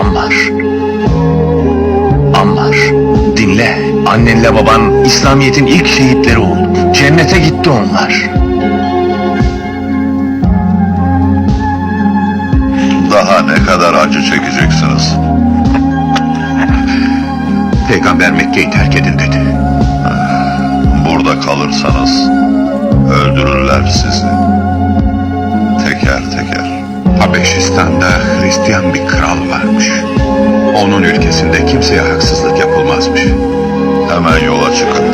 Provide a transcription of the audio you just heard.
Ambar. Ambar, dinle. Annenle baban İslamiyet'in ilk şehitleri oldu. Cennete gitti onlar. Daha ne kadar acı çekeceksiniz? Peygamber Mekke'yi terk edin dedi. Burada kalırsanız öldürürler sizi. Teker teker. Habeşistan'da Hristiyan bir kral varmış. Onun ülkesinde kimseye haksızlık yapılmazmış. Hemen yola çıkın.